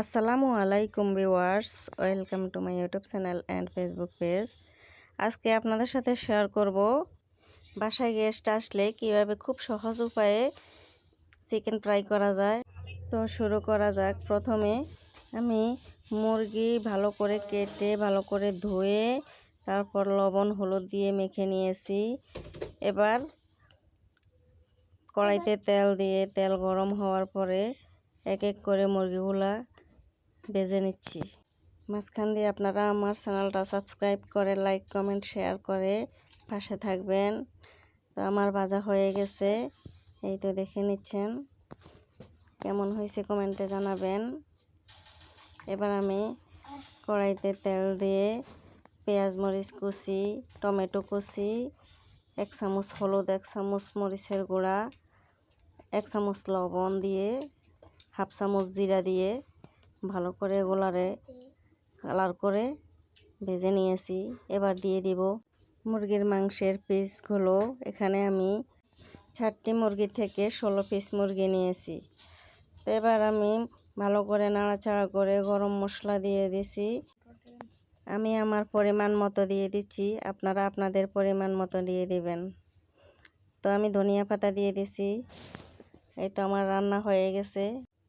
আসসালামু আলাইকুম viewers, welcome to my YouTube channel and Facebook page. আজকে আপনাদের সাথে শেয়ার করব বাসায় গেস্ট আসলে কীভাবে খুব সহজ উপায়ে চিকেন ফ্রাই করা যায়। তো শুরু করা যাক। প্রথমে আমি মুরগি ভালো করে কেটে, ভালো করে ধুয়ে, তারপর লবণ, হলুদ দিয়ে মেখে নিয়েছি। এবার কড়াইতে তেল দিয়ে, তেল গরম হওয়ার পরে এক এক করে মুরগিগুলা বেজে নিচ্ছি। মাঝখান দিয়ে আপনারা আমার চ্যানেলটা সাবস্ক্রাইব করে, লাইক, কমেন্ট, শেয়ার করে পাশে থাকবেন। তো আমার ভাজা হয়ে গেছে। এই তো দেখে নিচ্ছেন। কেমন হয়েছে কমেন্টে জানাবেন। এবার আমি কড়াইতে তেল দিয়ে পেঁয়াজ, মরিচ কুচি, টমেটো কুচি, এক চামচ হলুদ, এক চামচ মরিচের গুঁড়া, এক চামচ লবণ দিয়ে, হাফ চামচ জিরা দিয়ে ভালো করে গোলারে কালার করে ভেজে নিয়েছি। এবার দিয়ে দিব মুরগির মাংসের পিসগুলো। এখানে আমি চারটি মুরগি থেকে ষোলো পিস মুরগি নিয়েছি। তো এবার আমি ভালো করে নাড়াচাড়া করে গরম মশলা দিয়ে দিছি। আমি আমার পরিমাণ মতো দিয়ে দিচ্ছি। আপনারা আপনাদের পরিমাণ মতো দিয়ে দিবেন। তো আমি ধনিয়া পাতা দিয়ে দিছি। এই তো আমার রান্না হয়ে গেছে।